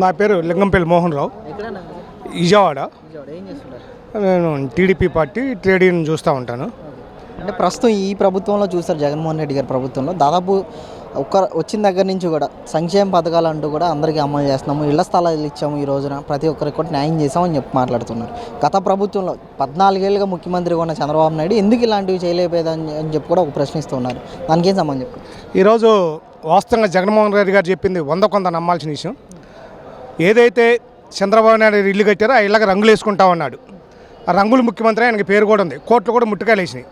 నా పేరు లింగంపల్లి మోహన్ రావు. విజయవాడ. నేను టీడీపీ పార్టీ ట్రేడ్ యూనియన్ చూస్తూ ఉంటాను. అంటే ప్రస్తుతం ఈ ప్రభుత్వంలో చూస్తారు జగన్మోహన్ రెడ్డి గారి ప్రభుత్వంలో. దాదాపు ఒక్క వచ్చిన దగ్గర నుంచి కూడా సంక్షేమ పథకాలు అంటూ కూడా అందరికీ అమలు చేస్తున్నాము. ఇళ్ళ స్థలాలు ఇచ్చాము ఈ రోజున. ప్రతి ఒక్కరికి కూడా న్యాయం చేసామని చెప్పి మాట్లాడుతున్నారు. గత ప్రభుత్వంలో పద్నాలుగేళ్ళుగా ముఖ్యమంత్రిగా ఉన్న చంద్రబాబు నాయుడు ఎందుకు ఇలాంటివి చేయలేకపోయేదని అని చెప్పి కూడా ఒక ప్రశ్నిస్తున్నారు దానికి ఏం సంబంధం చెప్పు ఈరోజు వాస్తవంగా జగన్మోహన్ రెడ్డి గారు చెప్పింది వంద కొంత నమ్మాల్సిన విషయం. ఏదైతే చంద్రబాబు నాయుడు ఇల్లు కట్టారో ఆ ఇళ్ళకి రంగులు వేసుకుంటా ఉన్నాడు. ఆ రంగులు ముఖ్యమంత్రి ఆయనకి పేరు కూడా ఉంది. కోట్లు కూడా ముట్టుకాయలు వేసినాయి.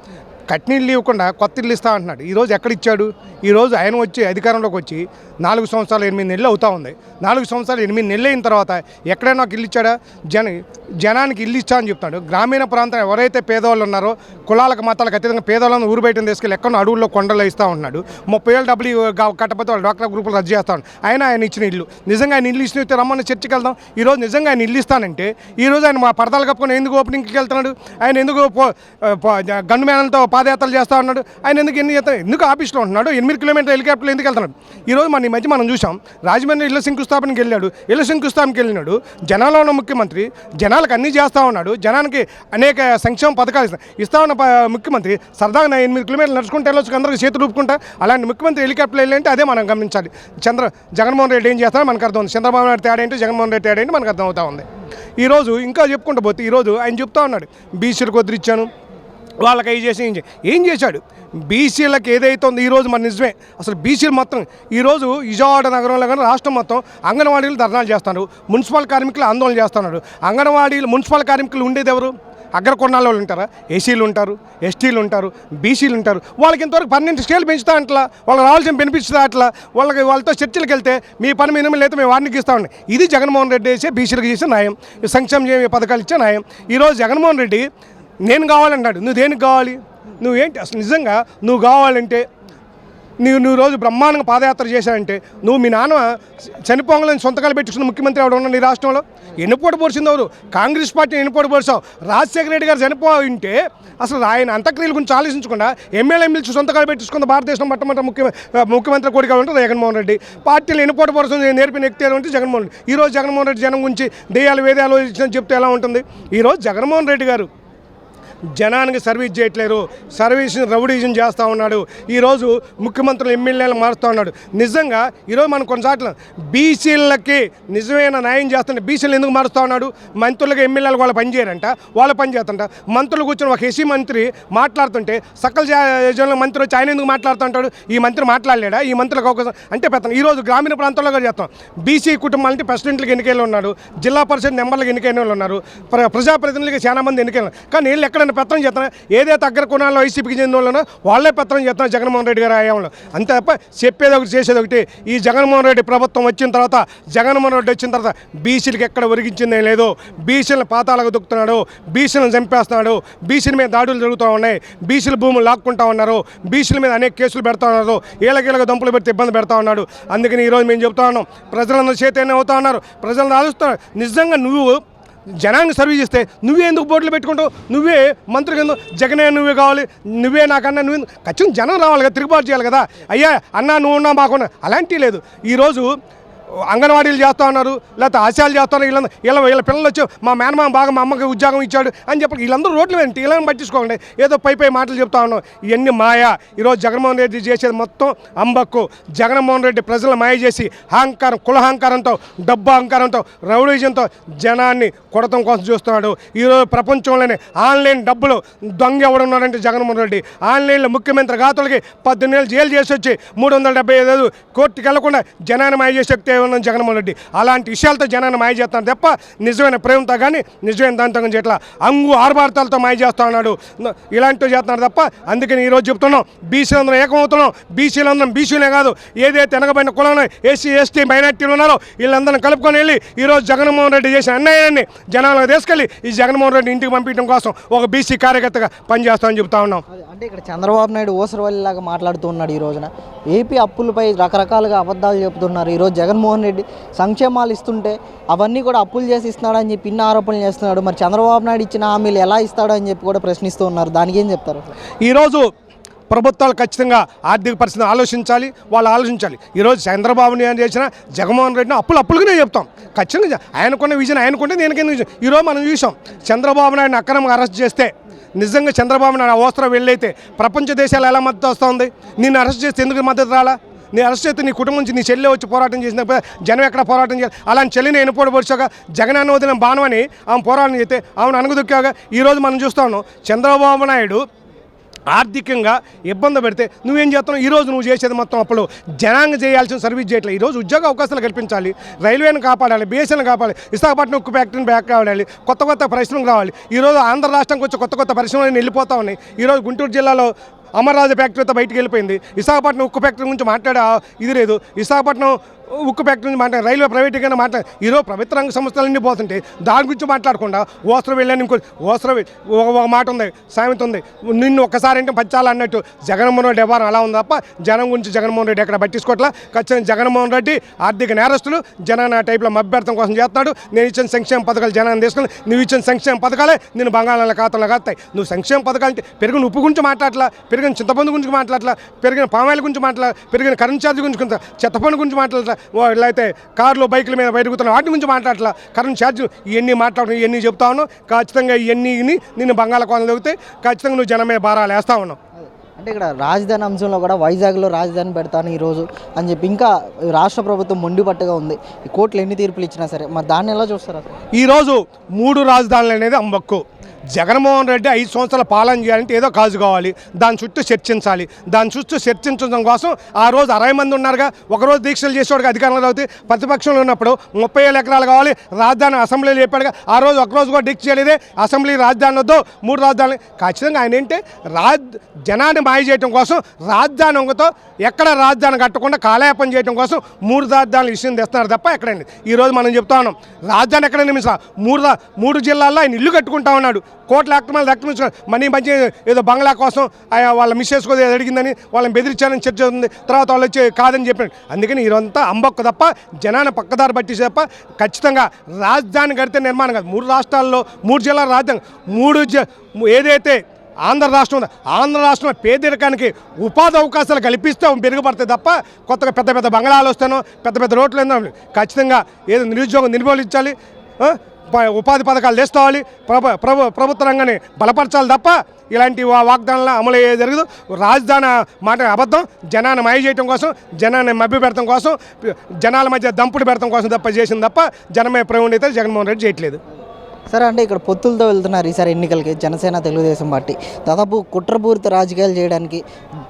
ఇల్లు ఇవ్వకుండా కొత్త ఇల్లు ఇస్తా అంటున్నాడు. ఈరోజు ఎక్కడ ఇచ్చాడు? ఈరోజు ఆయన వచ్చి అధికారంలోకి వచ్చి నాలుగు సంవత్సరాలు ఎనిమిది నెలలు అవుతా ఉంది. నాలుగు సంవత్సరాలు ఎనిమిది నెలలు అయిన తర్వాత ఎక్కడైనా ఒక ఇల్లు ఇచ్చాడా? జన జనానికి ఇల్లు ఇచ్చా అని చెప్తాడు. గ్రామీణ ప్రాంతం ఎవరైతే పేదవాళ్ళు ఉన్నారో కులాలకు మతాలకు అత్యధికంగా పేదవాళ్ళని ఊరు బయటను తీసుకెళ్ళి ఎక్కడో అడవుల్లో కొండలు ఇస్తూ ఉంటున్నాడు ముప్పై ఏళ్ళు డబ్బులు కట్టపోతే వాళ్ళు డాక్టర్ గ్రూపులు రద్దు చేస్తా ఉన్నాడు. ఆయన ఆయన ఇచ్చిన ఇల్లు. నిజంగా ఆయన ఇల్లు ఇచ్చిన రమ్మని చర్చకి వెళ్దాం. ఈరోజు నిజంగా ఆయన ఇల్లు ఇస్తానంటే ఈరోజు ఆయన మా పరదాలు కప్పుకొని ఎందుకు ఓపెనింగ్కి వెళ్తున్నాడు? ఆయన ఎందుకు గన్ పో- మేనలతో పాదయాత్రలు చేస్తా ఉన్నాడు? ఆయన ఎందుకు ఎన్ని ఎందుకు ఆఫీస్లో ఉంటున్నాడు? ఎనిమిది కిలోమీటర్ హెలికాప్టర్లు ఎందుకు వెళ్తున్నాడు? ఈరోజు మన ఈ మధ్య మనం చూసాం రాజమండ్రి ఇళ్ళ శంకుస్థాపనకి వెళ్ళాడు ఇళ్ళ శంకుస్థాపనకి వెళ్ళినాడు. జనాల్లో ఉన్న ముఖ్యమంత్రి జనాలకు అన్నీ చేస్తూ ఉన్నాడు జనానికి అనేక సంక్షేమ పథకాలు ఇస్తా ఇస్తా ఉన్న ముఖ్యమంత్రి సరదాగా ఎనిమిది కిలోమీటర్లు నడుచుకుంటే వెళ్ళొచ్చు అందరికీ చేతులు ఊపుకుంటా. అలాంటి ముఖ్యమంత్రి హెలికాప్టర్లు వెళ్ళంటే అదే మనం గమనించాలి. చంద్ర జగన్మోహన్ రెడ్డి ఏం చేస్తారో మనకు అర్థం ఉంది. చంద్రబాబు నాయుడు తేడా ఏంటి జగన్మోహన్ రెడ్డి తేడా ఏంటి మనకు అర్థం అవుతా ఉంది. ఈరోజు ఇంకా చెప్పుకుంటూ పోతే ఈరోజు ఆయన చెప్తా ఉన్నాడు బీసీలకు వదిలిచ్చాను వాళ్ళకి అవి చేసి ఏం చేశాడు? బీసీలకు ఏదైతే ఉందో ఈరోజు మన నిజమే. అసలు బీసీలు మొత్తం ఈరోజు విజయవాడ నగరంలో కానీ రాష్ట్రం మొత్తం అంగన్వాడీలు ధర్నాలు చేస్తున్నారు. మున్సిపల్ కార్మికులు ఆందోళన చేస్తున్నారు. అంగన్వాడీలు మున్సిపల్ కార్మికులు ఉండేది ఎవరు? అగ్రకొండాల వాళ్ళు ఉంటారా? ఏసీలు ఉంటారు ఎస్టీలు ఉంటారు బీసీలు ఉంటారు. వాళ్ళకి ఇంతవరకు పన్నెండు స్కేల్ పెంచుతా అట్లా? వాళ్ళకి రావాల్సిన బెనిఫిట్స్ అట్లా? వాళ్ళకి వాళ్ళతో చర్చలకు వెళ్తే మీ పని మినిమం లేదా మేము వారికి ఇస్తామండి ఇది జగన్మోహన్ రెడ్డి చేసే బీసీలకు చేసే న్యాయం. సంక్షేమ పథకాలు ఇచ్చే న్యాయం. ఈరోజు జగన్మోహన్ రెడ్డి నేను కావాలన్నాడు నువ్వు దేనికి కావాలి? నువ్వేంటి అసలు నిజంగా నువ్వు కావాలంటే నువ్వు నువ్వు రోజు బ్రహ్మాండంగా పాదయాత్ర చేశానంటే నువ్వు మీ నాన్న చనిపోగాలని సొంతకాలు పెట్టుకున్న ముఖ్యమంత్రి ఎవడ ఉన్నాడు ఈ రాష్ట్రంలో? ఎన్నిపోటు పోర్చింది ఎవరు? కాంగ్రెస్ పార్టీ ఎన్నిపోటు పోర్చావు రాజశేఖర రెడ్డి గారు చనిపోయింటే అసలు ఆయన అంత్యక్రియల గురించి ఆలోచించకుండా ఎమ్మెల్యే పిలిచి సొంతకాలు పెట్టించుకున్న భారతదేశం మొట్టమొదటి ముఖ్య ముఖ్యమంత్రి కోడిగా ఉంటుంది జగన్మోహన్ రెడ్డి. పార్టీలు ఎన్నుపోటు పొడుస్తుంది నేర్పిన వ్యక్తి ఏదో ఉంటే జగన్మోహన్ రెడ్డి. ఈరోజు జగన్మోహన్ రెడ్డి జనం గురించి దెయ్యాలు వేదాలు ఇచ్చిన చెప్తే ఎలా ఉంటుంది? ఈరోజు జగన్మోహన్ రెడ్డి గారు జనానికి సర్వీస్ చేయట్లేరు సర్వీస్ రౌడీజం చేస్తూ ఉన్నాడు. ఈరోజు ముఖ్యమంత్రులు ఎమ్మెల్యేలు మారుస్తూ ఉన్నాడు. నిజంగా ఈరోజు మనం కొన్నిసార్లు బీసీలకి నిజమైన న్యాయం చేస్తుంటే బీసీలు ఎందుకు మారుస్తూ ఉన్నాడు? మంత్రులకు ఎమ్మెల్యేలు వాళ్ళు పనిచేయరంట వాళ్ళు పనిచేస్తుంట మంత్రులు కూర్చొని ఒక ఎస్సీ మంత్రి మాట్లాడుతుంటే సకల జనంలో మంత్రి వచ్చి ఆయన ఎందుకు మాట్లాడుతుంటాడు ఈ మంత్రి మాట్లాడలేడా? ఈ మంత్రులకు అవకాశం అంటే పెత్తనం. ఈరోజు గ్రామీణ ప్రాంతాల్లో కూడా చేస్తాం. బీసీ కుటుంబాలంటే ప్రెసిడెంట్లకు ఎన్నికలు ఉన్నాడు జిల్లా పరిషత్ మెంబర్లకు ఎన్నికైన వాళ్ళు ఉన్నారు ప్ర ప్రజాప్రతినిధులకి మంది ఎన్నికలు కానీ వీళ్ళు ఎక్కడైనా పెత్తనం చేస్తున్నా. ఏదే అగ్ర కొనాలో వైసీపీకి చెందిన వాళ్ళనో వాళ్ళే పెత్తనం చేస్తున్నారు జగన్మోహన్ రెడ్డి గారి హయాంలో అంతే తప్ప చెప్పేది ఒకటి చేసేది ఒకటి. ఈ జగన్మోహన్ రెడ్డి ప్రభుత్వం వచ్చిన తర్వాత జగన్మోహన్ రెడ్డి వచ్చిన తర్వాత బీసీలకు ఎక్కడ ఒరిగించిందే లేదు. బీసీలను పాతాలకు దుక్కుతున్నాడు. బీసీలను చంపేస్తున్నాడు. బీసీల మీద దాడులు జరుగుతూ ఉన్నాయి. బీసీల భూములు లాక్కుంటా ఉన్నారు. బీసీల మీద అనేక కేసులు పెడతా ఉన్నారు. ఏళ్ళకేళ్ళగా దంపులు పెడితే ఇబ్బంది పెడతా ఉన్నాడు. అందుకని ఈరోజు మేము చెప్తా ఉన్నాం. ప్రజలందరూ చేతనే అవుతా ఉన్నారు. ప్రజలను ఆలోచిస్తున్నారు నిజంగా నువ్వు జనానికి సర్వీస్ ఇస్తే నువ్వే ఎందుకు బోర్డులు పెట్టుకుంటావు? నువ్వే మంత్రి కింద జగనే నువ్వే కావాలి నువ్వే నాకన్నా నువ్వే ఖచ్చితంగా జనం రావాలి కదా తిరుగుబాటు చేయాలి కదా. అయ్యా అన్నా నువ్వు ఉన్నా మాకున్నా. అలాంటివి లేదు. ఈరోజు అంగన్వాడీలు చేస్తూ ఉన్నారు లేకపోతే ఆశాలు చేస్తున్నారు వీళ్ళ వీళ్ళ వీళ్ళ పిల్లలు వచ్చి మా మేనమామ బాగా మా అమ్మకి ఉద్యోగం ఇచ్చాడు అని చెప్పి వీళ్ళందరూ రోడ్లు ఏంటి వీళ్ళని పట్టించుకోండి ఏదో పై పై మాటలు చెప్తా ఉన్నాం. ఇవన్నీ మాయా. ఈరోజు జగన్మోహన్ రెడ్డి చేసేది మొత్తం అంబక్కు. జగన్మోహన్ రెడ్డి ప్రజలను మాయ చేసి అహంకారం కులహంకారంతో డబ్బు అహంకారంతో రౌడీజంతో జనాన్ని కొడతం కోసం చూస్తున్నాడు. ఈరోజు ప్రపంచంలోనే ఆన్లైన్ డబ్బులు దొంగ ఎవడున్నాడంటే జగన్మోహన్ రెడ్డి. ఆన్లైన్లో ముఖ్యమంత్రి గాతులకి పద్దెనిమిది నెలలు జైలు చేసి వచ్చి మూడు వందల డెబ్బై ఐదు కోర్టుకి వెళ్ళకుండా జనాన్ని మాయ చేసే శక్తి జగన్మోహన్ రెడ్డి. అలాంటి విషయాలతో జనాన్ని మాయ చేస్తాను తప్ప నిజమైన ప్రేమతో కానీ నిజమైన దాంతో కానీ చేయట్లా అంగు ఆర్భారతాలతో మాయ చేస్తా ఉన్నాడు. ఇలాంటివి చేస్తున్నారు తప్ప అందుకని ఈరోజు చెప్తున్నాం. బీసీలందరం ఏకమవుతున్నాం. బీసీలందరం బీసీలే కాదు. ఏదైతే వెనకబడిన కులంలో ఎస్సీ ఎస్టీ మైనార్టీలు ఉన్నారో వీళ్ళందరినీ కలుపుకొని వెళ్ళి ఈరోజు జగన్మోహన్ రెడ్డి చేసిన అన్యాయాన్ని జనాలకు తీసుకెళ్ళి ఈ జగన్మోహన్ రెడ్డి ఇంటికి పంపించడం కోసం ఒక బీసీ కార్యకర్తగా పనిచేస్తామని చెప్తా ఉన్నాం. అంటే ఇక్కడ చంద్రబాబు నాయుడు ఓసరవల్లిలాగా మాట్లాడుతూ ఉన్నాడు ఈ రోజున. ఏపీ అప్పులపై రకరకాలుగా అబద్ధాలు చెబుతున్నారు. ఈరోజు జగన్మోహన్ రెడ్డి సంక్షేమాలు ఇస్తుంటే అవన్నీ కూడా అప్పులు చేసి ఇస్తున్నాడని చెప్పి ఇన్ని ఆరోపణలు చేస్తున్నాడు. మరి చంద్రబాబు నాయుడు ఇచ్చిన హామీలు ఎలా ఇస్తాడో అని చెప్పి కూడా ప్రశ్నిస్తూ ఉన్నారు. దానికి ఏం చెప్తారు? ఈరోజు ప్రభుత్వాలు ఖచ్చితంగా ఆర్థిక పరిస్థితిని ఆలోచించాలి వాళ్ళు ఆలోచించాలి. ఈరోజు చంద్రబాబు నాయుడు చేసిన జగన్మోహన్ రెడ్డిని అప్పులు అప్పులుగానే చెప్తాం. ఖచ్చితంగా ఆయనకున్న విజన్ ఆయనకుంటే నేను విజన్ ఈరోజు మనం చూసాం చంద్రబాబు నాయుడిని అక్రమంగా అరెస్ట్ చేస్తే నిజంగా చంద్రబాబు నాయుడు అవసరం వెళ్ళైతే ప్రపంచ దేశాలు ఎలా మద్దతు వస్తుంది? నిన్ను అరెస్ట్ చేస్తే ఎందుకు మద్దతు రాలా? నీ అరెస్ట్ చేస్తే నీ కుటుంబం నుంచి నీ చెల్లె వచ్చి పోరాటం చేసినప్పుడు జనం ఎక్కడ పోరాటం చేయాలి? అలాంటి చెల్లిని ఎన్నుపోటు జగన్ అన్న వదిలిన బాణమని ఆమె పోరాటం చేస్తే ఆమెను అణగదొక్కాక ఈరోజు మనం చూస్తా ఉన్నాం చంద్రబాబు నాయుడు ఆర్థికంగా ఇబ్బంది పెడితే నువ్వేం చేస్తున్నావు? ఈరోజు నువ్వు చేసేది మొత్తం అప్పుడు జనాంగ చేయాల్సిన సర్వీస్ చేయట్లేదు. ఈరోజు ఉద్యోగ అవకాశాలు కల్పించాలి. రైల్వేను కాపాడాలి బీఎస్ఎల్ని కాపాడాలి విశాఖపట్నం ఉక్కు ఫ్యాక్టరీని బ్యాక్ కావాలి కొత్త కొత్త పరిశ్రమలు రావాలి. ఈరోజు ఆంధ్ర రాష్ట్రానికి వచ్చి కొత్త కొత్త పరిశ్రమలు వెళ్ళిపోతా ఉన్నాయి. ఈరోజు గుంటూరు జిల్లాలో అమర్రాజు ఫ్యాక్టరీతో బయటికి వెళ్ళిపోయింది. విశాఖపట్నం ఉక్కు ఫ్యాక్టరీ గురించి మాట్లాడే? ఇది లేదు. విశాఖపట్నం ఉక్కు ఫ్యాక్టరీ నుంచి మాట్లాడి? రైల్వే ప్రైవేట్గానే మాట్లాడే? ఈరోజు ప్రభుత్వ రంగ సంస్థలన్నీ పోతుంటే దాని గురించి మాట్లాడకుండా ఓసరం వెళ్ళాను ఇంకో ఓసరం ఒక మాట ఉంది. సామెత ఉంది. నిన్ను ఒక్కసారి అంటే పచ్చాలి అన్నట్టు. జగన్మోహన్ రెడ్డి వ్యవహారం అలా ఉంది తప్ప జనం గురించి జగన్మోహన్ రెడ్డి ఎక్కడ పట్టించుకోవట్లా ఖచ్చితంగా జగన్మోహన్ రెడ్డి ఆర్థిక నేరస్తులు జనాన్ని ఆ టైప్లో మభ్యర్థం కోసం చేస్తున్నాడు. నేను ఇచ్చిన సంక్షేమ పథకాలు జనాన్ని తీసుకుని నువ్వు ఇచ్చిన సంక్షేమ పథకాలే నేను బంగాళాల ఖాతాలో కాస్తాయి. నువ్వు సంక్షేమ పథకాలు అంటే పెరిగిన ఉప్పు గురించి మాట్లాడలా పెరిగిన చింతపండు గురించి మాట్లాడలా పెరిగిన పామాయిల్ గురించి మాట్లాడ పెరిగిన కరెంట్ ఛార్జ్ గురించి కొంత చెత్తపండు గురించి మాట్లాడలా అయితే కార్లు బైకుల మీద బయటకుతున్న వాటి గురించి మాట్లాడలా కరెంట్ ఛార్జ్ ఇవన్నీ మాట్లాడడం ఇవన్నీ చెప్తా ఉన్నావు. ఖచ్చితంగా ఇవన్నీ నిన్ను బంగాళాఖాతంలో దొరికితే ఖచ్చితంగా నువ్వు జనం మీద భారాలు వేస్తా ఉన్నావు. అంటే ఇక్కడ రాజధాని అంశంలో కూడా వైజాగ్లో రాజధాని పెడతాను ఈరోజు అని చెప్పి ఇంకా రాష్ట్ర ప్రభుత్వం మొండిపట్టుగా ఉంది. ఈ కోర్టులు ఎన్ని తీర్పులు ఇచ్చినా సరే మరి దాన్ని ఎలా చూస్తారు? ఈరోజు మూడు రాజధానులు అనేది అమ్మక్కు జగన్మోహన్ రెడ్డి ఐదు సంవత్సరాల పాలన చేయాలంటే ఏదో కాజు కావాలి. దాని చుట్టూ చర్చించాలి. దాని చుట్టూ చర్చించడం కోసం ఆ రోజు అరవై మంది ఉన్నారుగా. ఒకరోజు దీక్షలు చేసేవాడికి అధికారంలో అవుతాయి ప్రతిపక్షంలో ఉన్నప్పుడు ముప్పై ఏళ్ళ ఎకరాలు కావాలి. రాజధాని అసెంబ్లీలో చెప్పాడుగా. ఆ రోజు ఒకరోజు కూడా దీక్ష చేయలేదే. అసెంబ్లీ రాజధాని వద్దు మూడు రాజధాని ఖచ్చితంగా ఆయన ఏంటి? రాజ్ జనాన్ని మాయ చేయడం కోసం రాజధాని వంగతో ఎక్కడ రాజధాని కట్టకుండా కాలయాపన చేయడం కోసం మూడు రాజధానులు విషయం తెస్తున్నారు తప్ప ఎక్కడండి ఈరోజు మనం చెప్తా ఉన్నాం రాజధాని ఎక్కడ నిర్మిస్తా మూడు రా- మూడు జిల్లాల్లో ఆయన ఇల్లు కట్టుకుంటా ఉన్నాడు. కోట్ల అక్రమాలు రక్తమించుకున్నాడు మనీ మంచి ఏదో బంగ్లా కోసం వాళ్ళ మిస్సెస్ కూడా అడిగిందని వాళ్ళని బెదిరించాలని చర్చ ఉంది. తర్వాత వాళ్ళు వచ్చి కాదని చెప్పాడు అందుకని ఇదంతా అంబొక్క తప్ప జనాన్ని పక్కదారి పట్టేసి తప్ప ఖచ్చితంగా రాజధాని కడితే నిర్మాణం కాదు. మూడు రాష్ట్రాల్లో మూడు జిల్లాల రాజధాని మూడు ఏదైతే ఆంధ్ర రాష్ట్రం ఉంది ఆంధ్ర రాష్ట్రంలో పేదరికానికి ఉపాధి అవకాశాలు కల్పిస్తే పెరుగుపడతాయి తప్ప కొత్తగా పెద్ద పెద్ద బంగ్లాలు వస్తాను పెద్ద పెద్ద రోడ్లు ఏందో ఖచ్చితంగా ఏదో నిరుద్యోగం నిర్మూలించాలి. ఉపాధి పథకాలు తెస్తావాలి ప్రభు ప్రభు ప్రభుత్వ రంగాన్ని బలపరచాలి తప్ప ఇలాంటి వాగ్దానాలు అమలు అయ్యే జరగదు. రాజధాని మాట అబద్ధం. జనాన్ని మాయ చేయడం కోసం జనాన్ని మభ్య పెడతాం కోసం జనాల మధ్య దంపుడు పెడతాం కోసం తప్ప చేసింది తప్ప జనమే ప్రవీణ్ అయితే జగన్మోహన్ రెడ్డి చేయట్లేదు. సరే అంటే ఇక్కడ పొత్తులతో వెళ్తున్నారు ఈసారి ఎన్నికలకి జనసేన తెలుగుదేశం పార్టీ. దాదాపు కుట్రపూరిత రాజకీయాలు చేయడానికి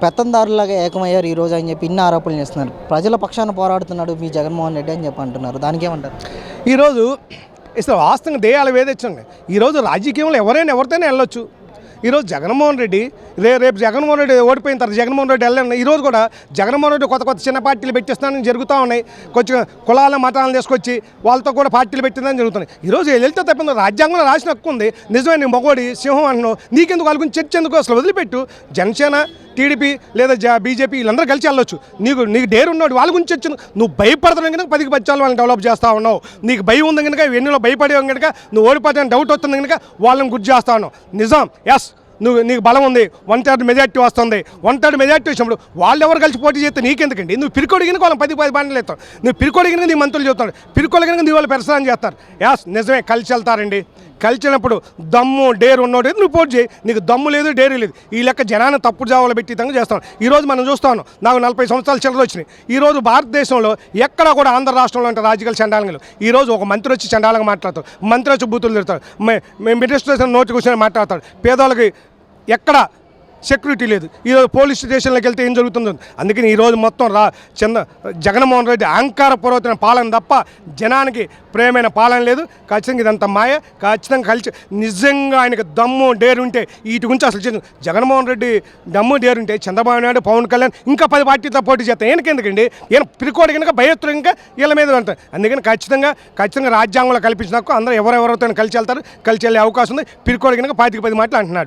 పెత్తందారులాగా ఏకమయ్యారు ఈ రోజు అని చెప్పి ఇన్ని ఆరోపణలు చేస్తున్నారు. ప్రజల పక్షాన పోరాడుతున్నాడు మీ జగన్మోహన్ రెడ్డి అని చెప్పి అంటున్నారు. దానికి ఏమంటారు? ఈరోజు ఇసలు వాస్తవంగా దేయాలు వేదొచ్చండి ఈరోజు రాజకీయంలో ఎవరైనా ఎవరితోనే వెళ్ళొచ్చు. ఈరోజు జగన్మోహన్ రెడ్డి రే రేపు జగన్మోహన్ రెడ్డి ఓడిపోయిన తర్వాత జగన్మోహన్ రెడ్డి వెళ్ళండి. ఈరోజు కూడా జగన్మోహన్ రెడ్డి కొత్త కొత్త చిన్న పార్టీలు పెట్టిస్తానని జరుగుతూ ఉన్నాయి. కొంచెం కులాల మతాలను తీసుకొచ్చి వాళ్ళతో కూడా పార్టీలు పెట్టిందని జరుగుతున్నాయి. ఈరోజు వెళ్తే తప్పింది రాజ్యాంగంలో రాసిన హక్కు ఉంది. నిజమైన మొగోడి సింహం అంటున్నావు నీకెందుకు వాళ్ళ గురించి చర్చ ఎందుకు? అసలు వదిలిపెట్టు. జనసేన టీడీపీ లేదా జ బీజేపీ వీళ్ళందరూ కలిసి వెళ్ళొచ్చు. నీకు నీకు డేరు ఉన్నాడు వాళ్ళ గురించి వచ్చి నువ్వు భయపడుతున్నావు కనుక పదికి పచ్చాలు వాళ్ళని డెవలప్ చేస్తా ఉన్నావు. నీకు భయం ఉంది కనుక ఎన్నిలో భయపడేవు కనుక నువ్వు ఓడిపోతాను డౌట్ వస్తుంది కనుక వాళ్ళని గుర్తు చేస్తా ఉన్నావు. నిజం ఎస్ నువ్వు నీకు బలం ఉంది. వన్ థర్డ్ మెజార్టీ వస్తుంది. వన్ థర్డ్ మెజార్టీ వచ్చినప్పుడు వాళ్ళు ఎవరు కలిసి పోటీ చేస్తే నీకెందుకండి? నువ్వు పిరుకొడిగిన వాళ్ళని పది పది బాండ్లు ఎత్తావు. నువ్వు పిరుకొడిగిన నీ మంత్రులు చెప్తాడు పిరుకొడిగిన నీ వాళ్ళు పెరసనం చేస్తారు. యాస్ నిజమే కలిసి వెళ్తారండి. కలిసినప్పుడు దమ్ము డేరు ఉన్నోడు నువ్వు పోటీ చేయి. నీకు దమ్ము లేదు డేరు లేదు. ఈ లెక్క జనాన్ని తప్పుడు జావాలు పెట్టి విధంగా చేస్తాను ఈరోజు మనం చూస్తాను నాకు నలభై సంవత్సరాల చిల్లర వచ్చినాయి. ఈరోజు భారతదేశంలో ఎక్కడ కూడా ఆంధ్ర రాష్ట్రంలో అంటే రాజకీయ ఈ ఈరోజు ఒక మంత్రి వచ్చి చండాలంగా మాట్లాడతాడు. మంత్రి వచ్చి బూతులు తిడతాడు. మేము మినిస్టర్ నోటి కూర్చొని మాట్లాడతాడు. పేదవాళ్ళకి ఎక్కడ సెక్యూరిటీ లేదు. ఈరోజు పోలీస్ స్టేషన్లోకి వెళ్తే ఏం జరుగుతుందో? అందుకని ఈరోజు మొత్తం రా చంద జగన్మోహన్ రెడ్డి అహంకార పూర్వతమైన పాలన తప్ప జనానికి ప్రేమైన పాలన లేదు. ఖచ్చితంగా ఇదంతా మాయ. ఖచ్చితంగా కలిసి నిజంగా ఆయనకి దమ్ము డేరు ఉంటే వీటి గురించి అసలు చెప్పు. జగన్మోహన్ రెడ్డి దమ్ము డేరు ఉంటే చంద్రబాబు నాయుడు పవన్ కళ్యాణ్ ఇంకా పది పార్టీతో పోటీ చేస్తాం ఈయనకి ఎందుకండి? ఈయన పిరికోడు కనుక భయత్తులు ఇంకా వీళ్ళ మీద ఉంటారు అందుకని ఖచ్చితంగా ఖచ్చితంగా రాజ్యాంగంలో కల్పించినకు అందరూ ఎవరెవరితో కలిసి వెళ్తారు. కలిసి వెళ్ళే అవకాశం ఉంది. పిరికోడు కనుక పాతిక పది మాటలు అంటున్నాడు.